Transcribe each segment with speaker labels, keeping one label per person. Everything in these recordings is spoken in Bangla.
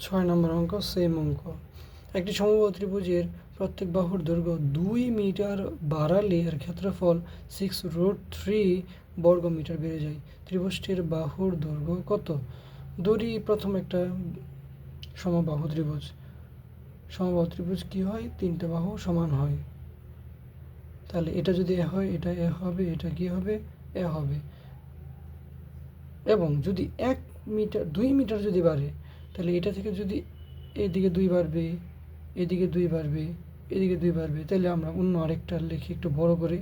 Speaker 1: ছয় নম্বর অঙ্ক সেম অঙ্ক। একটি সমবাহু ত্রিভুজের প্রত্যেক বাহুর দৈর্ঘ্য দুই মিটার বাড়ালে এর ক্ষেত্রফল সিক্স রুট থ্রি বর্গ মিটার বেড়ে যায়। ত্রিভুজটির বাহুর দৈর্ঘ্য কত? দড়ি প্রথম একটা সমবাহু ত্রিভুজ। সমবাহু ত্রিভুজ কী হয়? তিনটে বাহু সমান হয়। তাহলে এটা যদি এ হয়, এটা এ হবে, এটা কি হবে? এ হবে। এবং যদি এক মিটার, দুই মিটার যদি বাড়ে তাহলে এটা থেকে যদি এদিকে দুই বাড়বে, এদিকে দুই বাড়বে, এদিকে দুই বাড়বে, তাহলে আমরা অন্য আরেকটা লিখি একটু বড় করে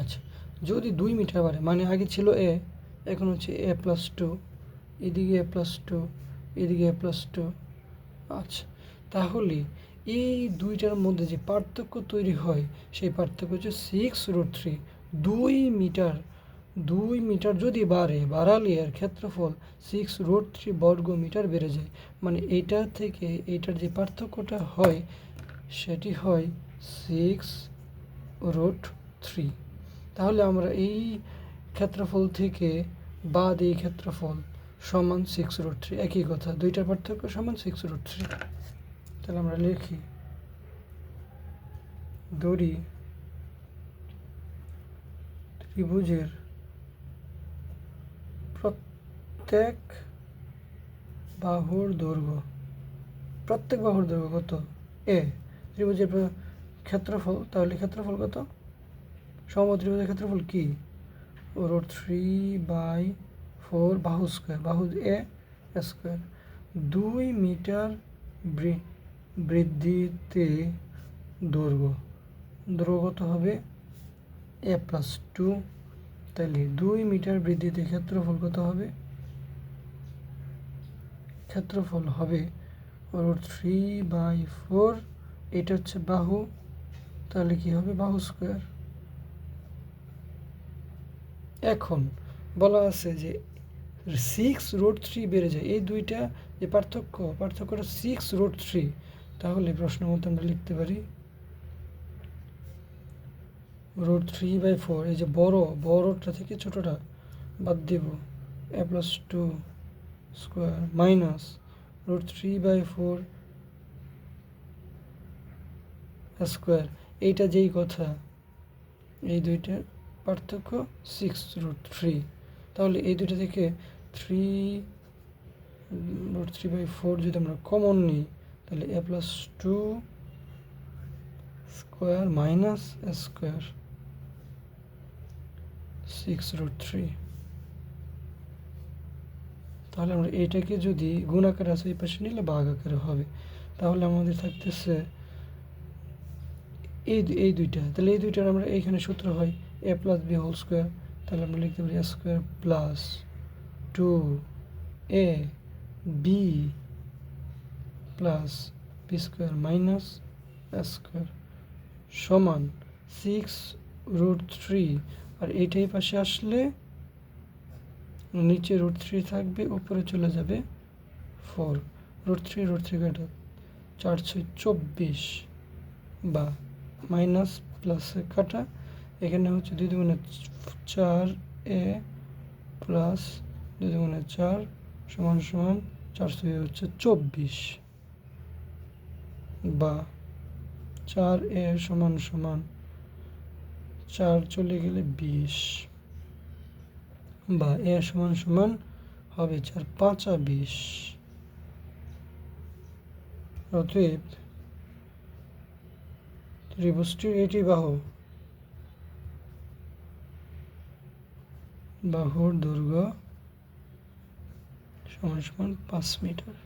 Speaker 1: আচ্ছা যদি দুই মিটার বাড়ে মানে আগে ছিল এ, এখন হচ্ছে এ প্লাস টু এদিকে এ প্লাস টু এদিকে এ প্লাস টু আচ্ছা তাহলে এই দুইটার মধ্যে যে পার্থক্য তৈরি হয়, সেই পার্থক্য হচ্ছে সিক্স রুট থ্রি দুই মিটার দুই মিটার যদি বাড়ে, বাড়ালে এর ক্ষেত্রফল সিক্স রুট থ্রি বর্গ মিটার বেড়ে যায়। মানে এইটা থেকে এইটার যে পার্থক্যটা হয়, সেটি হয় সিক্স রুট থ্রি তাহলে আমরা এই ক্ষেত্রফল থেকে বাদ এই ক্ষেত্রফল সমান সিক্স রুট থ্রি একই কথা, দুইটার পার্থক্য সমান সিক্স রুট থ্রি তাহলে আমরা লিখি, দড়ি ত্রিভুজের প্রত্যেক বাহুর দৈর্ঘ্য। প্রত্যেক বাহুর দৈর্ঘ্য কত? এ ত্রিভুজের ক্ষেত্রফল, তাহলে ক্ষেত্রফল কত? সম ত্রিভুজের ক্ষেত্রফল কি? রোড থ্রি বাই ফোর বাহু স্কোয়ার, বাহু এ স্কোয়ার। দুই মিটার বৃদ্ধিতে দৈর্ঘ্য। দৈর্ঘ্য কত হবে? এ প্লাস টু তাহলে দুই মিটার বৃদ্ধিতে ক্ষেত্রফল কত হবে? ক্ষেত্রফল হবে রুট থ্রি বাই ফোর এটা হচ্ছে বাহু, তাহলে কি হবে? বাহু স্কোয়ার এখন বলা আছে যে সিক্স রুট থ্রি বেড়ে যায়, এই দুইটা যে পার্থক্য, পার্থক্যটা সিক্স রুট থ্রি তাহলে প্রশ্ন মতো আমরা লিখতে পারি। রুট থ্রি বাই ফোর এই যে বড় বড়টা থেকে ছোটটা বাদ দেব। A plus two square minus root three by four square এইটা যেই কথা, এই দুইটার পার্থক্য সিক্স রুট থ্রি তাহলে এই দুইটা থেকে three root three by four যদি আমরা কমন নিই, তাহলে A plus two square minus square six root three তাহলে আমরা এইটাকে যদি গুণ আকারে আছে, এই পাশে নিলে ভাগ আকারে হবে। তাহলে আমাদের থাকতেছে এই এই দুইটা। তাহলে এই দুইটার আমরা এইখানে সূত্র হয় A plus B whole square তাহলে আমরা লিখতে পারি square plus two A B plus B square minus square সমান সিক্স রুট থ্রি আর এইটাই পাশে আসলে নিচে রুট থ্রি থাকবে, উপরে চলে যাবে four root three root three কাটা। চার ছয় চব্বিশ বা মাইনাস প্লাসে কাটা। এখানে হচ্ছে দুই দুগুণে চার এ প্লাস দুই দুগুণে চার সমান সমান চারশো হচ্ছে চব্বিশ বা চার এ সমান সমান চার চলে গেলে বিশ বা এ সমান সমান হবে চার পাঁচা বিশ। অতএব ত্রিভুজটির এটি বাহু বাহুর দৈর্ঘ্য সমান সমান পাঁচ মিটার।